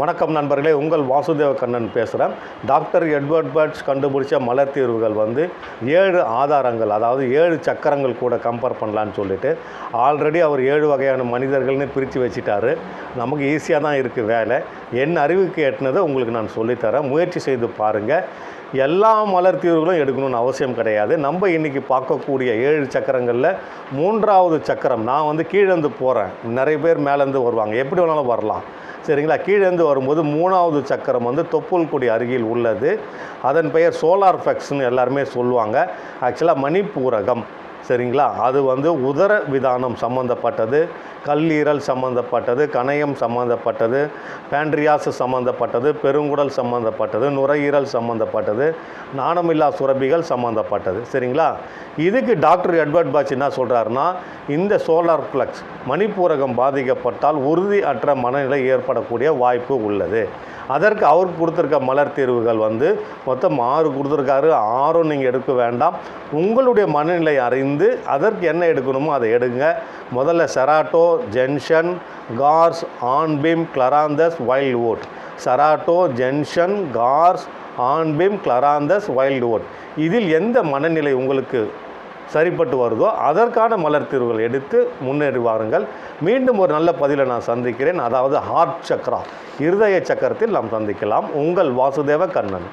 வணக்கம் நண்பர்களே உங்கள் வாசுதேவ கண்ணன் பேசுகிறேன் டாக்டர் எட்வர்ட் பர்ட்ஸ் கண்டுபிடிச்ச மலர் தீர்வுகள் வந்து ஏழு ஆதாரங்கள் அதாவது ஏழு சக்கரங்கள் கூட கம்பேர் பண்ணலான்னு சொல்லிட்டு ஆல்ரெடி அவர் ஏழு வகையான மனிதர்கள்னு பிரித்து வச்சிட்டாரு. நமக்கு ஈஸியாக தான் இருக்குது வேலை. என் அறிவுக்கு எட்டினதை உங்களுக்கு நான் சொல்லித்தரேன். முயற்சி செய்து பாருங்கள் எல்லா மலர் தீர்வுகளும் எடுக்கணும்னு அவசியம் கிடையாது. நம்ம இன்றைக்கி பார்க்கக்கூடிய ஏழு சக்கரங்களில் மூன்றாவது சக்கரம் நான் வந்து கீழேந்து போகிறேன் நிறைய பேர் மேலேருந்து வருவாங்க. எப்படி வேணாலும் வரலாம். சரிங்களா? கீழேந்து வரும்போது மூணாவது சக்கரம் வந்து தொப்புள் கொடி அருகில் உள்ளது. அதன் பெயர் சோலார் ஃபெக்ஸ்னு எல்லாருமே சொல்லுவாங்க. ஆக்சுவலாக மணிப்பூரகம். சரிங்களா? அது வந்து உதர விதானம் சம்மந்தப்பட்டது கல்லீரல் சம்மந்தப்பட்டது கணையம் சம்மந்தப்பட்டது பேண்ட்ரியாஸ் சம்மந்தப்பட்டது பெருங்குடல் சம்மந்தப்பட்டது நுரையீரல் சம்மந்தப்பட்டது நாணமில்லா சுரபிகள் சம்மந்தப்பட்டது சரிங்களா? இதுக்கு டாக்டர் எட்வர்ட் பாச் என்ன சொல்கிறாருன்னா இந்த சோலார் ஃப்ளக்ஸ் மணிப்பூரகம் பாதிக்கப்பட்டால் உறுதி அற்ற மனநிலை ஏற்படக்கூடிய வாய்ப்பு உள்ளது. அதற்கு அவருக்கு கொடுத்துருக்க மலர் தீர்வுகள் வந்து மொத்தம் ஆறு கொடுத்துருக்காரு. ஆறும் நீங்கள் எடுக்க வேண்டாம். உங்களுடைய மனநிலை அறிந்து அதற்கு என்ன எடுக்கணுமோ அதை எடுங்க. முதல்ல cerato gentian gorse hornbeam கிளராந்தஸ் oat cerato gentian gorse hornbeam கிளராந்தஸ் oat இதில் எந்த மனநிலை உங்களுக்கு சரிப்பட்டு வருதோ அதற்கான மலர் தீர்வுகள் எடுத்து முன்னேறி வாருங்கள். மீண்டும் ஒரு நல்ல பதிலை நான் சந்திக்கிறேன். அதாவது ஹார்ட் சக்கரா இருதய சக்கரத்தில் நாம் சந்திக்கலாம். உங்கள் வாசுதேவ கண்ணன்.